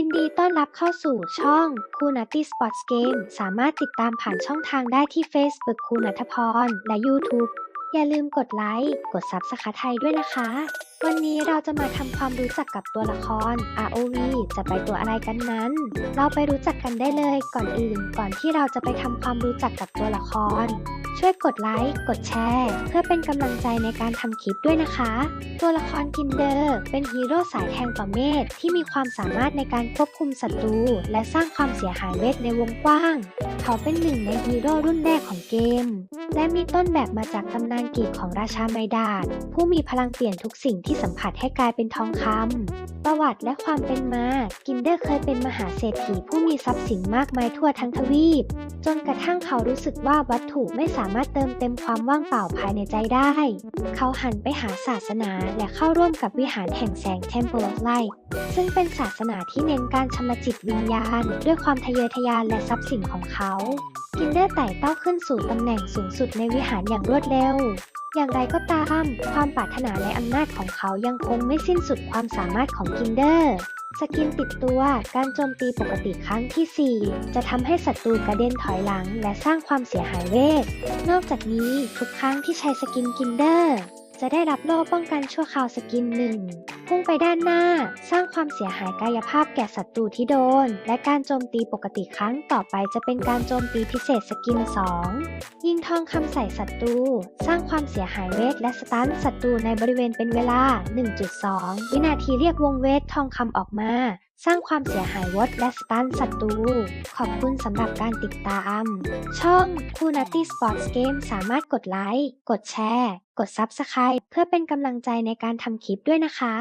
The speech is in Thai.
ยินดีต้อนรับเข้าสู่ช่องคูนัตตี้สปอร์ตเกมสามารถติดตามผ่านช่องทางได้ที่ Facebook คูนัทพร และ YouTube อย่าลืมกดไลค์ กดซับสไครต์ไทยด้วยนะคะวันนี้เราจะมาทำความรู้จักกับตัวละคร ROV จะไปตัวอะไรกันนั้น เราไปรู้จักกันได้เลยก่อนอื่น ก่อนที่เราจะไปทำความรู้จักกับตัวละคร ช่วยกดไลค์ กดแชร์ เพื่อเป็นกำลังใจในการทำคลิปด้วยนะคะ ตัวละครกินเดอร์ เป็นฮีโร่สายแทงต่อเมธที่มีความสามารถในการควบคุมศัตรู และสร้างความเสียหายเวทในวงกว้าง เขาเป็นหนึ่งในฮีโร่รุ่นแรกของเกม และมีต้นแบบมาจากตำนานกีกของราชาไมดาสผู้มีพลังเปลี่ยนทุกสิ่งที่สัมผัสให้กลายเป็นทองคำ ประวัติและความเป็นมา กินเดอร์เคยเป็นมหาเศรษฐีผู้มีทรัพย์สินมากมายทั่วทั้งทวีป จนกระทั่งเขารู้สึกว่าวัตถุไม่สามารถเติมเต็มความว่างเปล่าภายในใจได้ เขาหันไปหาศาสนาและเข้าร่วมกับวิหารแห่งแสง Temple of Light ซึ่งเป็นศาสนาที่เน้นการชำระจิตวิญญาณ ด้วยความทะเยอทะยานและทรัพย์สินของเขา กินเดอร์ไต่เต้าขึ้นสู่ตำแหน่งสูงสุดในวิหารอย่างรวดเร็ว อย่างไรก็ตาม ความปรารถนาและอำนาจของเขายังคงไม่สิ้นสุดความสามารถของกินเดอร์ สกินติดตัว การโจมตีปกติครั้งที่ 4 จะทำให้ศัตรูกระเด็นถอยหลัง และสร้างความเสียหายเวท นอกจากนี้ทุกครั้งที่ใช้สกินกินเดอร์ จะได้รับโล่ป้องกันชั่วคราวสกินหนึ่ง พุ่งไปด้านหน้า สร้างความเสียหายกายภาพแก่ศัตรูที่โดน และการโจมตีปกติครั้งต่อไปจะเป็นการโจมตีพิเศษสกิน2ยิงทองคำใส่ศัตรู สร้างความเสียหายเวทและสตันศัตรูในบริเวณเป็นเวลา 1.2 วินาทีเรียกวงเวททองคำออกมา สร้างความเสียหายวดและสตันศัตรู ขอบคุณสำหรับการติดตาม ช่องคูนัตตี้สปอร์ตเกมสามารถกดไลค์ กดแชร์ กด Subscribe เพื่อเป็นกำลังใจในการทำคลิปด้วยนะคะ